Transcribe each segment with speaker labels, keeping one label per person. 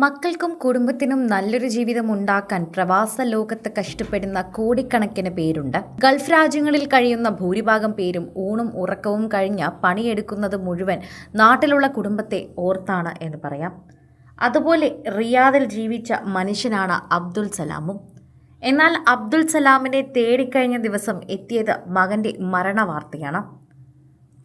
Speaker 1: മക്കൾക്കും കുടുംബത്തിനും നല്ലൊരു ജീവിതം ഉണ്ടാക്കാൻ പ്രവാസ ലോകത്ത് കഷ്ടപ്പെടുന്ന കോടിക്കണക്കിന് പേരുണ്ട്. ഗൾഫ് രാജ്യങ്ങളിൽ കഴിയുന്ന ഭൂരിഭാഗം പേരും ഊണും ഉറക്കവും കഴിഞ്ഞ പണിയെടുക്കുന്നത് മുഴുവൻ നാട്ടിലുള്ള കുടുംബത്തെ ഓർത്താണ് എന്ന് പറയാം. അതുപോലെ റിയാദിൽ ജീവിച്ച മനുഷ്യനാണ് അബ്ദുൽ സലാമും. എന്നാൽ അബ്ദുൽ സലാമിനെ തേടിക്കഴിഞ്ഞ ദിവസം എത്തിയത് മകന്റെ മരണവാർത്തയാണ്.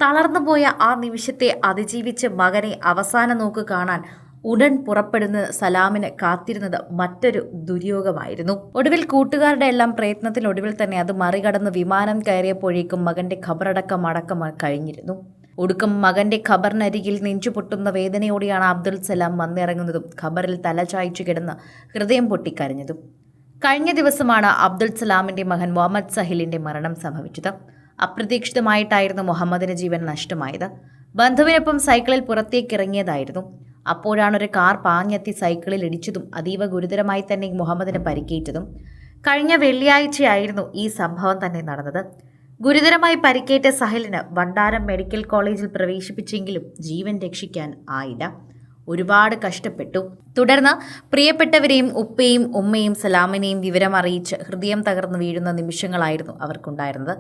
Speaker 1: തളർന്നുപോയ ആ നിമിഷത്തെ അതിജീവിച്ച് മകനെ അവസാന നോക്ക് കാണാൻ ഉടൻ പുറപ്പെടുന്ന സലാമിന് കാത്തിരുന്നത് മറ്റൊരു ദുര്യോഗമായിരുന്നു. ഒടുവിൽ കൂട്ടുകാരുടെ എല്ലാം പ്രയത്നത്തിനൊടുവിൽ തന്നെ അത് മറികടന്ന് വിമാനം കയറിയപ്പോഴേക്കും മകന്റെ ഖബറടക്കം അടക്കം കഴിഞ്ഞിരുന്നു. ഒടുക്കം മകന്റെ ഖബറിനരികിൽ നെഞ്ചുപൊട്ടുന്ന വേദനയോടെയാണ് അബ്ദുൽ സലാം വന്നിറങ്ങുന്നതും ഖബറിൽ തലചായ്ച്ചു കിടന്ന് ഹൃദയം പൊട്ടിക്കരഞ്ഞതും. കഴിഞ്ഞ ദിവസമാണ് അബ്ദുൽ സലാമിന്റെ മകൻ മുഹമ്മദ് സഹിലിന്റെ മരണം സംഭവിച്ചത്. അപ്രതീക്ഷിതമായിട്ടായിരുന്നു മുഹമ്മദിന് ജീവൻ നഷ്ടമായത്. ബന്ധുവിനൊപ്പം സൈക്കിളിൽ പുറത്തേക്കിറങ്ങിയതായിരുന്നു. അപ്പോഴാണ് ഒരു കാർ പാഞ്ഞെത്തി സൈക്കിളിൽ ഇടിച്ചതും അതീവ ഗുരുതരമായി തന്നെ മുഹമ്മദിന് പരിക്കേറ്റതും. കഴിഞ്ഞ വെള്ളിയാഴ്ചയായിരുന്നു ഈ സംഭവം തന്നെ നടന്നത്. ഗുരുതരമായി പരിക്കേറ്റ സഹലിന് ഭണ്ഡാരം മെഡിക്കൽ കോളേജിൽ പ്രവേശിപ്പിച്ചെങ്കിലും ജീവൻ രക്ഷിക്കാൻ ആയില്ല. ഒരുപാട് കഷ്ടപ്പെട്ടു. തുടർന്ന് പ്രിയപ്പെട്ടവരെയും ഉപ്പയും ഉമ്മയും സലാമിനെയും വിവരം അറിയിച്ച് ഹൃദയം തകർന്നു വീഴുന്ന നിമിഷങ്ങളായിരുന്നു അവർക്കുണ്ടായിരുന്നത്.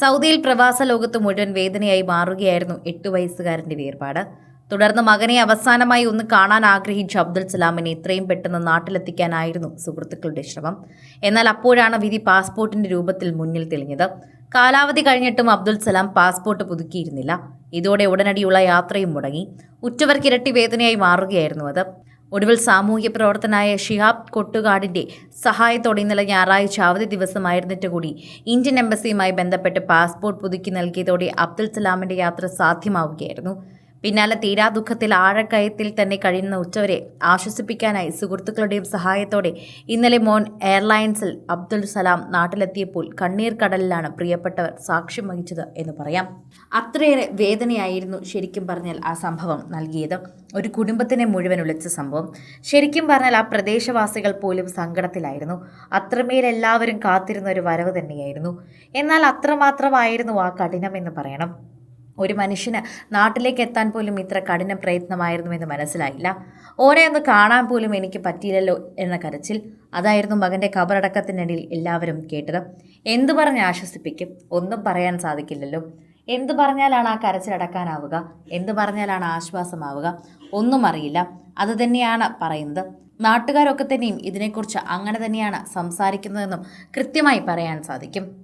Speaker 1: സൗദിയിൽ പ്രവാസ ലോകത്ത് മുഴുവൻ വേദനയായി മാറുകയായിരുന്നു എട്ടു വയസ്സുകാരന്റെ വേർപാട്. തുടർന്ന് മകനെ അവസാനമായി ഒന്ന് കാണാൻ ആഗ്രഹിച്ച അബ്ദുൽ സലാമിനെ ഇത്രയും പെട്ടെന്ന് നാട്ടിലെത്തിക്കാനായിരുന്നു സുഹൃത്തുക്കളുടെ ശ്രമം. എന്നാൽ അപ്പോഴാണ് വിധി പാസ്പോർട്ടിന്റെ രൂപത്തിൽ മുന്നിൽ തെളിഞ്ഞത്. കാലാവധി കഴിഞ്ഞിട്ടും അബ്ദുൽ സലാം പാസ്പോർട്ട് പുതുക്കിയിരുന്നില്ല. ഇതോടെ ഉടനടിയുള്ള യാത്രയും മുടങ്ങി. ഉറ്റവർക്ക് ഇരട്ടി വേദനയായി മാറുകയായിരുന്നു അത്. ഒടുവിൽ സാമൂഹ്യ പ്രവർത്തനായ ഷിഹാബ് കൊട്ടുകാടിന്റെ സഹായത്തോടെ ഇന്നലെ ഞായറാഴ്ച അവധി ദിവസമായിരുന്നിട്ട് കൂടി ഇന്ത്യൻ എംബസിയുമായി ബന്ധപ്പെട്ട് പാസ്പോർട്ട് പുതുക്കി നൽകിയതോടെ അബ്ദുൽ സലാമിന്റെ യാത്ര സാധ്യമാവുകയായിരുന്നു. പിന്നാലെ തീരാ ദുഃഖത്തിൽ ആഴക്കയത്തിൽ തന്നെ കഴിയുന്ന ഉച്ചവരെ ആശ്വസിപ്പിക്കാനായി സുഹൃത്തുക്കളുടെയും സഹായത്തോടെ ഇന്നലെ മോൻ എയർലൈൻസിൽ അബ്ദുൽ സലാം നാട്ടിലെത്തിയപ്പോൾ കണ്ണീർ കടലിലാണ് പ്രിയപ്പെട്ടവർ സാക്ഷ്യം വഹിച്ചത് എന്ന് പറയാം. അത്രയേറെ വേദനയായിരുന്നു ശരിക്കും പറഞ്ഞാൽ ആ സംഭവം നൽകിയത്. ഒരു കുടുംബത്തിനെ മുഴുവൻ ഉളിച്ച സംഭവം. ശരിക്കും പറഞ്ഞാൽ ആ പ്രദേശവാസികൾ പോലും സങ്കടത്തിലായിരുന്നു. അത്രമേൽ എല്ലാവരും കാത്തിരുന്ന ഒരു വരവ് തന്നെയായിരുന്നു. എന്നാൽ അത്രമാത്രമായിരുന്നു ആ കഠിനം എന്ന് പറയണം. ഒരു മനുഷ്യന് നാട്ടിലേക്ക് എത്താൻ പോലും ഇത്ര കഠിന പ്രയത്നമായിരുന്നു എന്ന് മനസ്സിലായില്ല. ഓരെ ഒന്ന് കാണാൻ പോലും എനിക്ക് പറ്റിയില്ലല്ലോ എന്ന കരച്ചിൽ അതായിരുന്നു മകന്റെ ഖബറടക്കത്തിനിടയിൽ എല്ലാവരും കേട്ടത്. എന്തു പറഞ്ഞ് ആശ്വസിപ്പിക്കും? ഒന്നും പറയാൻ സാധിക്കില്ലല്ലോ. എന്തു പറഞ്ഞാലാണ് ആ കരച്ചിലടക്കാനാവുക? എന്തു പറഞ്ഞാലാണ് ആശ്വാസമാവുക? ഒന്നും അറിയില്ല. അത് തന്നെയാണ് പറയുന്നത്. നാട്ടുകാരൊക്കെ തന്നെയും ഇതിനെക്കുറിച്ച് അങ്ങനെ തന്നെയാണ് സംസാരിക്കുന്നതെന്നും കൃത്യമായി പറയാൻ സാധിക്കും.